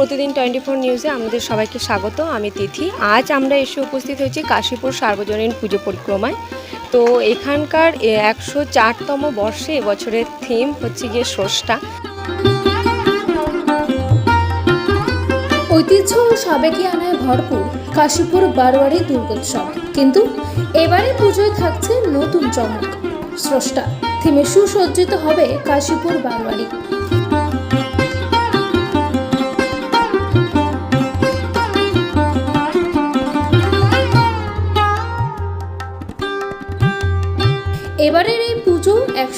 নিত্যদিন twenty four নিউজে আমাদের সবাইকে স্বাগত, আমি তিথি। আজ আমরা এসে উপস্থিত হয়েছি কাশীপুর সার্বজনীন পুজো পরিক্রমায়। তো এখানকার একশো চারতম বর্ষে এবছরের থিম হচ্ছে গিয়ে স্রষ্টা। ঐতিহ্য ও সাবেকি আনায় ভরপুর কাশীপুর বারোয়ারি দুর্গোৎসব। কিন্তু এবারে পুজোয় থাকছে নতুন চমক, স্রষ্টা। থিমে সুসজ্জিত হবে কাশীপুর বারোয়ারি।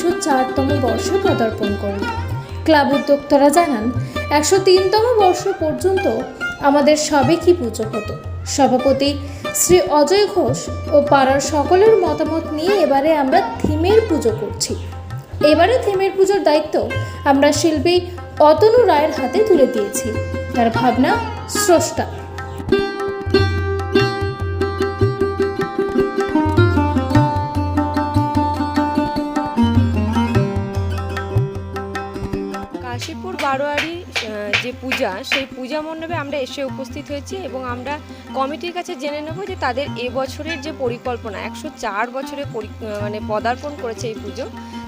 একশো চারতম বর্ষে পদার্পণ করল ক্লাব উদ্যোক্তারা জানান, একশো তিনতম বর্ষ পর্যন্ত আমাদের সাবেকি পুজো হতো। সভাপতি শ্রী অজয় ঘোষ ও পাড়ার সকলের মতামত নিয়ে এবারে আমরা থিমের পুজো করছি। এবারে থিমের পুজোর দায়িত্ব আমরা শিল্পী অতনু রায়ের হাতে তুলে দিয়েছি। তার ভাবনা স্রষ্টা। পূজা, সেই পূজা মণ্ডপে আমরা এসে উপস্থিত হয়েছি এবং আমরা কমিটির কাছে জেনে নেব যে তাদের এবছরের যে পরিকল্পনা, একশো চার বছরে মানে পদার্পণ করেছে এই পুজো।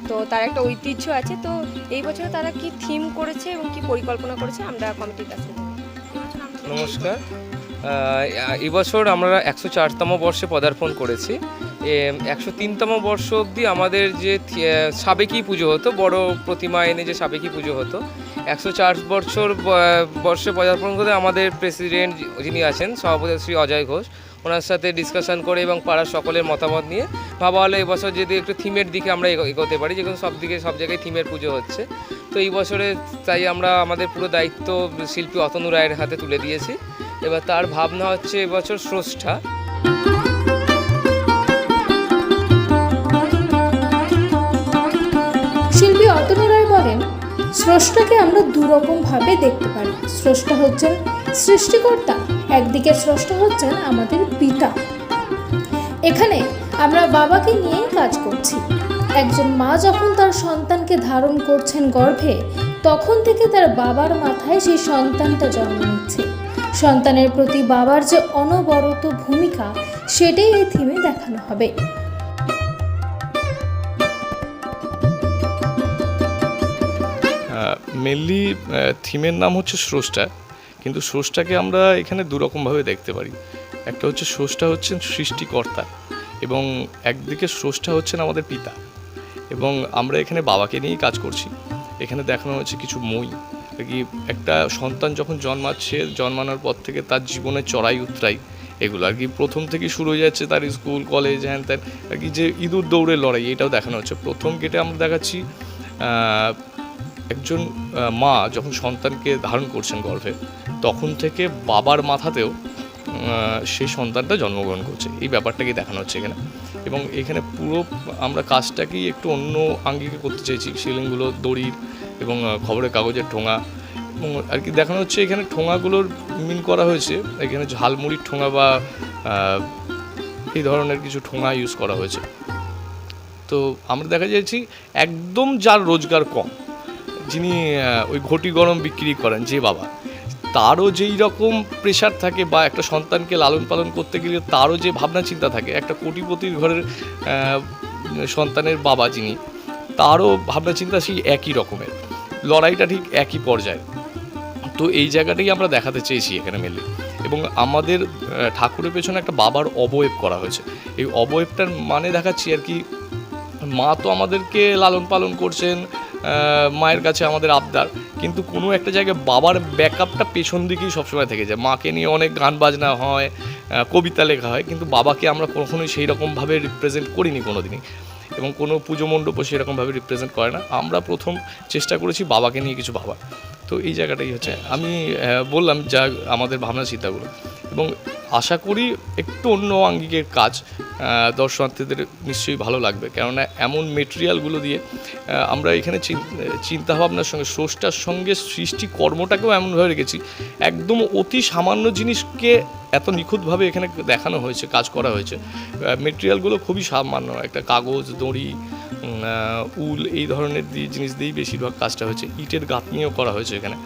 তো তার একটা ঐতিহ্য আছে। তো এই বছরে তারা কি থিম করেছে এবং কি পরিকল্পনা করেছে আমরা কমিটির কাছে নমস্কার। এবছর আমরা একশো চারতম বর্ষে পদার্পণ করেছি। একশো তিনতম বর্ষ অবধি আমাদের যে সাবেকি পুজো হতো, বড় প্রতিমা এনে যে সাবেকি পুজো হতো একশো চার বছর বর্ষে পদার্পণ করে আমাদের প্রেসিডেন্ট যিনি আছেন, সভাপতি শ্রী অজয় ঘোষ, ওনার সাথে ডিসকাশন করে এবং পাড়ার সকলের মতামত নিয়ে ভাবা হলো এবছর যদি একটু থিমের দিকে আমরা এগো- এগোতে পারি যেগুলো সব দিকে, সব জায়গায় থিমের পুজো হচ্ছে। তো এই বছরে তাই আমরা আমাদের পুরো দায়িত্ব শিল্পী অতনু রায়ের হাতে তুলে দিয়েছি। এবার তার ভাবনা হচ্ছে এবছর স্রষ্টা। স্রষ্টাকে আমরা দুরকম ভাবে দেখতে পারি। স্রষ্টা হচ্ছেন সৃষ্টিকর্তা একদিকে স্রষ্টা হচ্ছেন আমাদের পিতা। এখানে আমরা বাবাকে নিয়েই কাজ করছি। একজন মা যখন তার সন্তানকে ধারণ করছেন গর্ভে, তখন থেকে তার বাবার মাথায় সেই সন্তানটা জন্ম নিচ্ছে। সন্তানের প্রতি বাবার যে অনবরত ভূমিকা, সেটাই এই থিমে দেখানো হবে। মেনলি থিমের নাম হচ্ছে স্রষ্টা, কিন্তু স্রষ্টাকে আমরা এখানে দুরকমভাবে দেখতে পারি। একটা হচ্ছে স্রষ্টা হচ্ছেন সৃষ্টিকর্তা এবং একদিকে স্রষ্টা হচ্ছেন আমাদের পিতা এবং আমরা এখানে বাবাকে নিয়েই কাজ করছি। এখানে দেখানো হচ্ছে কিছু মই। কি একটা সন্তান যখন জন্মাচ্ছে, জন্মানোর পর থেকে তার জীবনে চড়াই, উতরাই, এগুলো আর কি প্রথম থেকে শুরু হয়ে যাচ্ছে তার স্কুল, কলেজ হ্যান ত্যান আর কি যে ইঁদুর দৌড়ের লড়াই, এটাও দেখানো হচ্ছে। প্রথম গেটে আমরা দেখাচ্ছি একজন মা যখন সন্তানকে ধারণ করছেন গর্ভে, তখন থেকে বাবার মাথাতেও সেই সন্তানটা জন্মগ্রহণ করছে। এই ব্যাপারটাকে দেখানো হচ্ছে এখানে। এবং এখানে পুরো আমরা কাজটাকেই একটু অন্য আঙ্গিকে করতে চাইছি সিলিংগুলো, দড়ির এবং খবরের কাগজের ঠোঙা। এবং আর কি দেখানো হচ্ছে, এখানে ঠোঙাগুলোর মিন করা হয়েছে। এখানে ঝালমুড়ির ঠোঙা বা এই ধরনের কিছু ঠোঙা ইউজ করা হয়েছে। তো আমরা দেখা যাচ্ছি, একদম যার রোজগার কম। যিনি ওই ঘটি গরম বিক্রি করেন, যে বাবা, তারও যেই রকম প্রেশার থাকে বা একটা সন্তানকে লালন পালন করতে গেলে তারও যে ভাবনা চিন্তা থাকে, একটা কোটিপতির ঘরের সন্তানের বাবা যিনি, তারও ভাবনা চিন্তা সেই একই রকমের। লড়াইটা ঠিক একই পর্যায়ে তো এই জায়গাটাই আমরা দেখাতে চেয়েছি এখানে মেনলি এবং আমাদের ঠাকুরের পেছনে একটা বাবার অবয়ব করা হয়েছে। এই অবয়বটার মানে দেখাচ্ছি আর কি, মা তো আমাদেরকে লালন পালন করছেন মায়ের কাছে আমাদের আবদার। কিন্তু কোনো একটা জায়গায় বাবার ব্যাকআপটা পেছন দিকেই সবসময় থেকে যায়। মাকে নিয়ে অনেক গান বাজনা হয় কবিতা লেখা হয়, কিন্তু বাবাকে আমরা কখনোই সেই রকমভাবে রিপ্রেজেন্ট করিনি কোনো দিনই এবং কোনো পুজো মণ্ডপও সেরকমভাবে রিপ্রেজেন্ট করে না। আমরা প্রথম চেষ্টা করেছি বাবাকে নিয়ে কিছু ভাবা তো এই জায়গাটাই হচ্ছে। আমি বললাম যা আমাদের ভাবনা চিন্তাগুলো এবং আশা করি একটু অন্য আঙ্গিকের কাজ দর্শনার্থীদের নিশ্চয়ই ভালো লাগবে। কেননা এমন মেটেরিয়ালগুলো দিয়ে আমরা এখানে চিন্তা ভাবনার সঙ্গে, স্রষ্টার সঙ্গে সৃষ্টি কর্মটাকেও এমনভাবে রেখেছি, একদম অতি সামান্য জিনিসকে এত নিখুঁতভাবে এখানে দেখানো হয়েছে, কাজ করা হয়েছে। মেটেরিয়ালগুলো খুবই সামান্য, একটা কাগজ, দড়ি উল, এই ধরনের জিনিস দিয়েই বেশিরভাগ কাজটা হয়েছে। ইটের গাঁথনিও করা হয়েছে এখানে।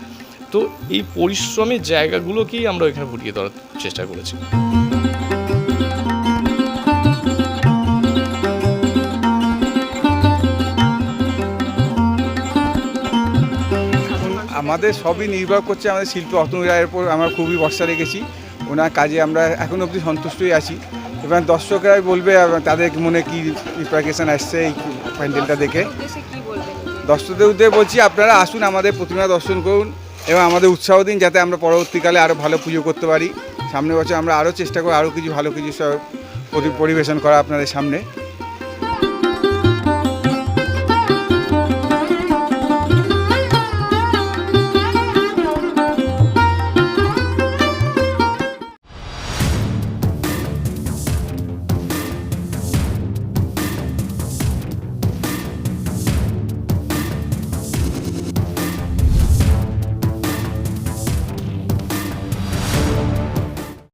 তো এই পরিশ্রমের জায়গাগুলোকেই আমরা এখানে ফুটিয়ে ধরার চেষ্টা করেছি। আমাদের সবই নির্ভর করছে আমাদের শিল্পী অতুল রায়ের উপর। আমরা খুবই ভরসা রেখেছি। ওনার কাজে আমরা এখন অবধি সন্তুষ্টই আছি। এবার দর্শকরাই বলবে তাদের মনে কি রিপ্রাকেশন আসছে এই প্যান্ডেলটা দেখে? দর্শকদের উদ্দেশ্যে বলছি আপনারা আসুন আমাদের প্রতিমা দর্শন করুন। এবং আমাদের উৎসাহ দিন যাতে আমরা পরবর্তীকালে আরও ভালো পুজো করতে পারি। সামনে বছর আমরা আরও চেষ্টা করি আরও কিছু ভালো কিছু সব পরিবেশন করা আপনাদের সামনে।